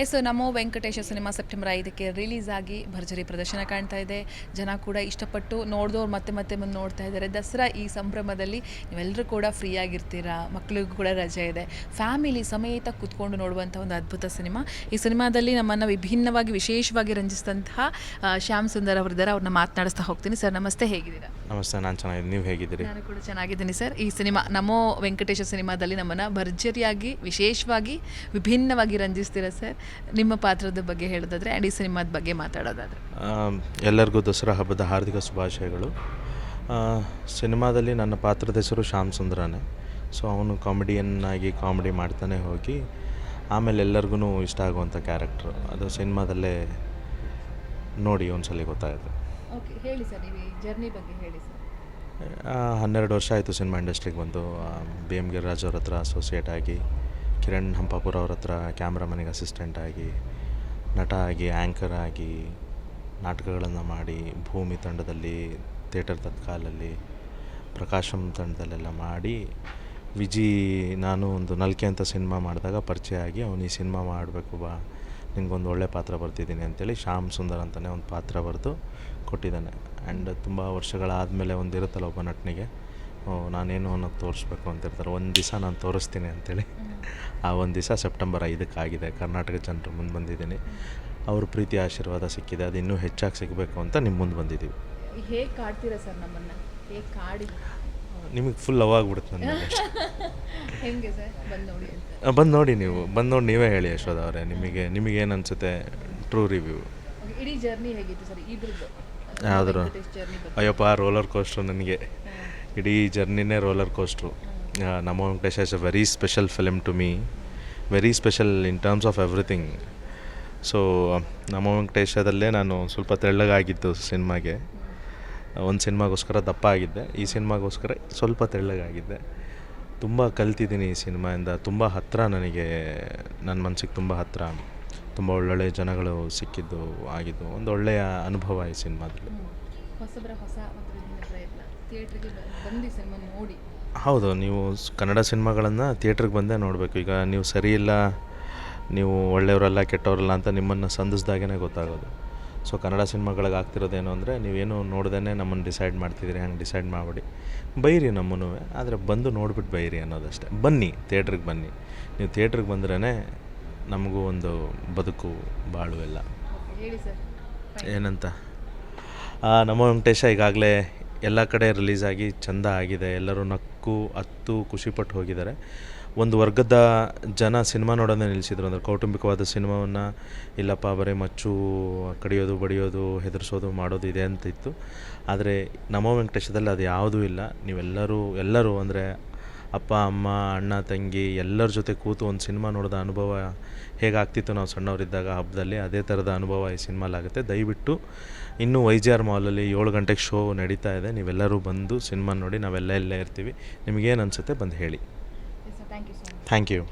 Yes Namo Venkatesha cinema September ಐದಕ್ಕೆ release ಆಗಿ ಭರ್ಜರಿ ಪ್ರದರ್ಶನ ಕಾಣ್ತಾ ಇದೆ. ಜನ ಕೂಡ ಇಷ್ಟಪಟ್ಟು ನೋಡಿದವ್ರು ಮತ್ತೆ ಮತ್ತೆ ಬಂದು ನೋಡ್ತಾ ಇದ್ದಾರೆ. ದಸರಾ ಈ ಸಂಭ್ರಮದಲ್ಲಿ ನೀವೆಲ್ಲರೂ ಕೂಡ ಫ್ರೀ ಆಗಿರ್ತೀರಾ? ಮಕ್ಕಳಿಗೂ ಕೂಡ ರಜೆ ಇದೆ. ಫ್ಯಾಮಿಲಿ ಸಮೇತ ಕೂತ್ಕೊಂಡು ನೋಡುವಂಥ ಒಂದು ಅದ್ಭುತ ಸಿನಿಮಾ. ಈ ಸಿನಿಮಾದಲ್ಲಿ ನಮ್ಮನ್ನು ವಿಭಿನ್ನವಾಗಿ ವಿಶೇಷವಾಗಿ ರಂಜಿಸಿದಂತಹ ಶ್ಯಾಮ್ ಸುಂದರ್ ಅವರಿದ್ದಾರೆ ಅವ್ರನ್ನ ಮಾತನಾಡಿಸ್ತಾ ಹೋಗ್ತೀನಿ. ಸರ್ ನಮಸ್ತೆ. ಹೇಗಿದ್ದೀರಾ? ನಮಸ್ತೆ. ನಾನು ಚೆನ್ನಾಗಿದ್ದೀನಿ. ನೀವು ಹೇಗಿದ್ದೀರಿ? ನಾನು ಕೂಡ ಚೆನ್ನಾಗಿದ್ದೀನಿ ಸರ್. ಈ ಸಿನಿಮಾ ನಮೋ ವೆಂಕಟೇಶ ಸಿನಿಮಾದಲ್ಲಿ ನಮ್ಮನ್ನು ಭರ್ಜರಿಯಾಗಿ ವಿಶೇಷವಾಗಿ ವಿಭಿನ್ನವಾಗಿ ರಂಜಿಸ್ತೀರಾ ಸರ್? ನಿಮ್ಮ ಪಾತ್ರದ ಬಗ್ಗೆ ಹೇಳೋದಾದ್ರೆ ಆ್ಯಂಡ್ ಈ ಸಿನಿಮಾದ ಬಗ್ಗೆ ಮಾತಾಡೋದಾದರೆ. ಎಲ್ಲರಿಗೂ ದಸರಾ ಹಬ್ಬದ ಹಾರ್ದಿಕ ಶುಭಾಶಯಗಳು. ಸಿನಿಮಾದಲ್ಲಿ ನನ್ನ ಪಾತ್ರದ ಹೆಸರು ಶ್ಯಾಮ್ ಸುಂದರನೇ. ಸೊ ಅವನು ಕಾಮಿಡಿಯನ್ನಾಗಿ ಕಾಮಿಡಿ ಮಾಡ್ತಾನೆ ಹೋಗಿ ಆಮೇಲೆ ಎಲ್ಲರಿಗೂ ಇಷ್ಟ ಆಗುವಂಥ ಕ್ಯಾರೆಕ್ಟ್ರು ಅದು ಸಿನಿಮಾದಲ್ಲೇ ನೋಡಿ ಒಂದ್ಸಲಿ ಗೊತ್ತಾಯಿತು ಓಕೆ ಹೇಳಿ ಸರ್ ನೀವು ಈ ಜರ್ನಿ ಬಗ್ಗೆ ಹೇಳಿ ಸರ್. ಹನ್ನೆರಡು ವರ್ಷ ಆಯಿತು ಸಿನಿಮಾ ಇಂಡಸ್ಟ್ರಿಗೆ ಬಂದು. ಬಿ ಎಂ ಗಿರಿರಾಜ್ ಅವ್ರ ಹತ್ರ ಅಸೋಸಿಯೇಟ್ ಆಗಿ. ಕಿರಣ್ ಹಂಪಾಪುರ ಅವ್ರ ಹತ್ರ ಕ್ಯಾಮ್ರಾಮನಿಗೆ ಅಸಿಸ್ಟೆಂಟ್ ಆಗಿ, ನಟ ಆಗಿ ಆ್ಯಂಕರ್ ಆಗಿ ನಾಟಕಗಳನ್ನು ಮಾಡಿ, ಭೂಮಿ ತಂಡದಲ್ಲಿ ಥಿಯೇಟರ್ ತತ್ಕಾಲಲ್ಲಿ, ಪ್ರಕಾಶಂ ತಂಡದಲ್ಲೆಲ್ಲ ಮಾಡಿ, ವಿಜಿ ನಾನು ಒಂದು ನಲ್ಕೆ ಅಂತ ಸಿನಿಮಾ ಮಾಡಿದಾಗ ಪರಿಚಯ ಆಗಿ ಅವನು ಈ ಸಿನಿಮಾ ಮಾಡಬೇಕು ಬಾ ನಿನಗೊಂದು ಒಳ್ಳೆ ಪಾತ್ರ ಬರ್ತಿದ್ದೀನಿ ಅಂತೇಳಿ ಶ್ಯಾಮ್ ಸುಂದರ್ ಅಂತಲೇ ಒಂದು ಪಾತ್ರ ಬರೆದು ಕೊಟ್ಟಿದ್ದಾನೆ. ಆ್ಯಂಡ್ ತುಂಬ ವರ್ಷಗಳಾದಮೇಲೆ ಒಂದು ಇರುತ್ತಲ್ಲ ಒಬ್ಬ ನಟನಿಗೆ. ನಾನೇನು ಅನ್ನೋದು ತೋರಿಸ್ಬೇಕು ಅಂತಿರ್ತಾರೆ. ಒಂದು ದಿವಸ ನಾನು ತೋರಿಸ್ತೀನಿ ಅಂತೇಳಿ. ಆ ಒಂದು ದಿವಸ ಸೆಪ್ಟೆಂಬರ್ ಐದಕ್ಕಾಗಿದೆ ಕರ್ನಾಟಕ ಜನರು ಮುಂದೆ ಬಂದಿದ್ದೀನಿ. ಅವ್ರ ಪ್ರೀತಿ ಆಶೀರ್ವಾದ ಸಿಕ್ಕಿದೆ. ಅದು ಇನ್ನೂ ಹೆಚ್ಚಾಗಿ ಸಿಗಬೇಕು ಅಂತ ನಿಮ್ಮ ಮುಂದೆ ಬಂದಿದ್ದೀವಿ ಹೇಗೆ ಕಾಡ್ತೀರಾ ಸರ್ ನಮ್ಮನ್ನು? ಹೇಗೆ ಕಾಡಿ ನಿಮಗೆ ಫುಲ್ ಲವ್ ಆಗ್ಬಿಡುತ್ತೆ ನನಗೆ ಹೆಂಗೆ ಸರ್? ಬಂದು ನೋಡಿ ಅಂತ. ಬಂದು ನೋಡಿ ನೀವು. ಬಂದು ನೋಡಿ ನೀವೇ ಹೇಳಿ ಯಶೋಧ ಅವರೇ. ನಿಮಗೆ ನಿಮಗೇನು ಅನಿಸುತ್ತೆ? ಟ್ರೂ ರಿವ್ಯೂ ಇಡೀ ಜರ್ನಿ ಹೇಗಿತ್ತು ಸರ್? ಇದ್ರದ್ದು? ಆದರೂ ಅಯ್ಯಪ್ಪ ರೋಲರ್ ಕೋಸ್ಟ್ರು ನನಗೆ. ಇಡೀ ಜರ್ನಿನೇ ರೋಲರ್ ಕೋಸ್ಟ್ರು. ನಮ್ಮ Venkatesha is a very special film to me very special in terms of everything so ನಮ್ಮ ವೆಂಕಟೇಶದಲ್ಲೇ ನಾನು ಸ್ವಲ್ಪ ತೆಳ್ಳಗಾಗಿದ್ದು ಸಿನಿಮಾಗೆ. ಒಂದು ಸಿನಿಮಾಗೋಸ್ಕರ ದಪ್ಪ ಆಗಿದ್ದೆ. ಈ ಸಿನಿಮಾಗೋಸ್ಕರ ಸ್ವಲ್ಪ ತೆಳ್ಳಗಾಗಿದ್ದೆ. ತುಂಬ ಕಲ್ತಿದ್ದೀನಿ ಈ ಸಿನಿಮಾಯಿಂದ. ತುಂಬ ಹತ್ತಿರ ನನಗೆ, ನನ್ನ ಮನಸ್ಸಿಗೆ ತುಂಬ ಹತ್ತಿರ ತುಂಬ ಒಳ್ಳೊಳ್ಳೆ ಜನಗಳು ಸಿಕ್ಕಿದ್ದು, ಆಗಿದ್ದು. ಒಂದು ಒಳ್ಳೆಯ ಅನುಭವ ಈ ಸಿನಿಮಾದಲ್ಲಿ. ಥಿಯೇಟ್ರಿಗೆ ಬಂದು ಸಿನಿಮಾ ನೋಡಿ. ಹೌದು ನೀವು ಕನ್ನಡ ಸಿನಿಮಾಗಳನ್ನು ಥಿಯೇಟ್ರಿಗೆ ಬಂದೇ ನೋಡಬೇಕು. ಈಗ ನೀವು ಸರಿ ಇಲ್ಲ ನೀವು ಒಳ್ಳೆಯವರಲ್ಲ ಕೆಟ್ಟವರಲ್ಲ ಅಂತ ನಿಮ್ಮನ್ನು ಸಂಧಿಸ್ದಾಗೇ ಗೊತ್ತಾಗೋದು. ಸೊ ಕನ್ನಡ ಸಿನಿಮಾಗಳಿಗೆ ಆಗ್ತಿರೋದೇನು ಅಂದರೆ ನೀವೇನು ನೋಡ್ದೇ ನಮ್ಮನ್ನು ಡಿಸೈಡ್ ಮಾಡ್ತಿದ್ದೀರಿ ಹಂಗೆ ಡಿಸೈಡ್ ಮಾಡಿಬಿಡಿ. ಬೈರಿ ನಮ್ಮನ್ನು ಆದರೆ ಬಂದು ನೋಡ್ಬಿಟ್ಟು ಬೈರಿ ಅನ್ನೋದಷ್ಟೇ. ಬನ್ನಿ ಥಿಯೇಟ್ರಿಗೆ ಬನ್ನಿ. ನೀವು ಥಿಯೇಟ್ರಿಗೆ ಬಂದ್ರೇ ನಮಗೂ ಒಂದು ಬದುಕು ಬಾಳು ಎಲ್ಲ. ಹೇಳಿ ಸರ್. ಏನಂತ? ನಮ್ಮ ವೆಂಕಟೇಶ ಈಗಾಗಲೇ ಎಲ್ಲ ಕಡೆ ರಿಲೀಸ್ ಆಗಿ ಚಂದ ಆಗಿದೆ. ಎಲ್ಲರೂ ನಕ್ಕು, ಅತ್ತು, ಖುಷಿಪಟ್ಟು ಹೋಗಿದ್ದಾರೆ. ಒಂದು ವರ್ಗದ ಜನ ಸಿನಿಮಾ ನೋಡೋದೇ ನಿಲ್ಲಿಸಿದ್ರು. ಅಂದರೆ ಕೌಟುಂಬಿಕವಾದ ಸಿನಿಮಾವನ್ನು, ಇಲ್ಲಪ್ಪ, ಬರೀ ಮಚ್ಚು ಕಡಿಯೋದು, ಬಡಿಯೋದು, ಹೆದರಿಸೋದು, ಮಾಡೋದು ಇದೆ ಅಂತ ಇತ್ತು. ಆದರೆ ನಮ್ಮ ವೆಂಕಟೇಶದಲ್ಲಿ ಅದು ಯಾವುದೂ ಇಲ್ಲ. ನೀವೆಲ್ಲರೂ, ಎಲ್ಲರೂ ಅಂದರೆ ಅಪ್ಪ ಅಮ್ಮ ಅಣ್ಣ ತಂಗಿ ಎಲ್ಲರ ಜೊತೆ ಕೂತು ಒಂದು ಸಿನಿಮಾ ನೋಡಿದ ಅನುಭವ ಹೇಗಾಗ್ತಿತ್ತು ನಾವು ಸಣ್ಣವರಿದ್ದಾಗ ಹಬ್ಬದಲ್ಲಿ? ಅದೇ ಥರದ ಅನುಭವ ಈ ಸಿನಿಮಾಲಾಗುತ್ತೆ. ದಯವಿಟ್ಟು ಇನ್ನೂ ವೈ ಜಿ ಆರ್ ಮಾಲಲ್ಲಿ ಏಳು ಗಂಟೆಗೆ ಶೋ ನಡೀತಾ ಇದೆ. ನೀವೆಲ್ಲರೂ ಬಂದು ಸಿನಿಮಾ ನೋಡಿ ನಾವೆಲ್ಲ ಇಲ್ಲೇ ಇರ್ತೀವಿ. ನಿಮಗೇನು ಅನಿಸುತ್ತೆ ಬಂದು ಹೇಳಿ. Thank you